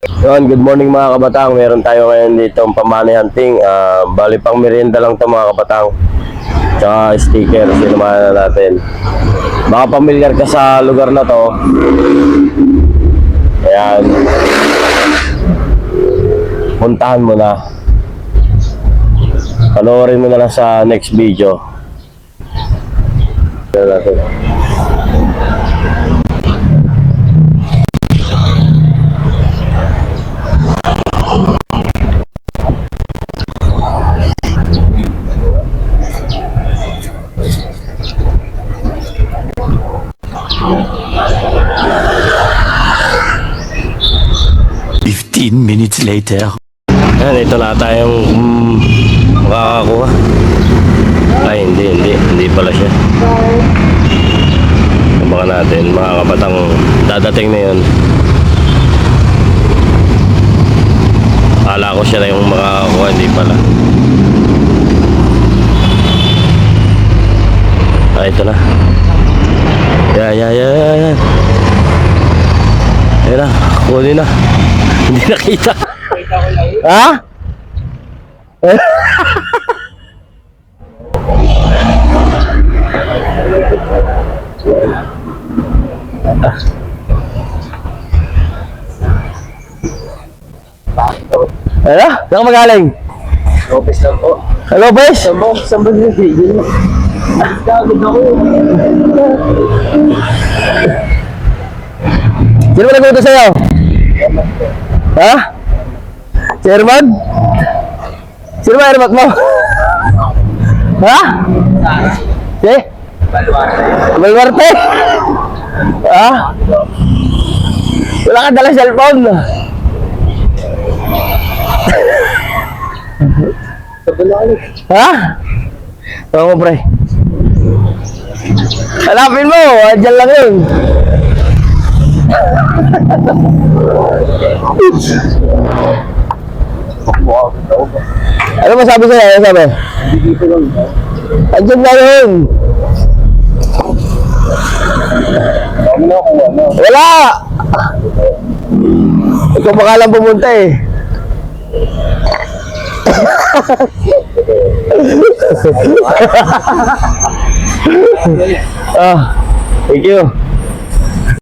Yun, good morning mga kabatang. Meron tayo ngayon dito ang pamani hunting. Ah, bali pang merienda lang to mga kabatang. Tsaka sticker, sinamahan na natin. Baka pamilyar ka sa lugar na to. Ayan. Puntahan mo na. Panoorin mo na lang sa next video. Ayan natin. Fifteen minutes later. Ayan, ito na tayong mm, makakakuha. Ay, hindi, hindi. Hindi pala siya. Abangan natin, mga kabatang dadating na yun. Akala ko siya na yung makakakuha, hindi pala. Ah, ito na. Yan, yan, yan, yan, yan. Yan na, kunin na. Hindi nakita. Ha? Ano? Saan ka magaling? Lopez lang po. Hello, boys? Sambong yung video. Gagod ako. Sino ba nagluto sa'yo? Ha? Si Herman? Sino ba Herman mo? ha? Si? Balwarte? Ha? Wala ka dala cellphone. ha? Oo, pre. Hanapin mo, andyan lang yun. Ano masabi sa'yo? Ano sabi? Andyan na yun. Wala! Ikaw pa lang pumunta eh. thank you.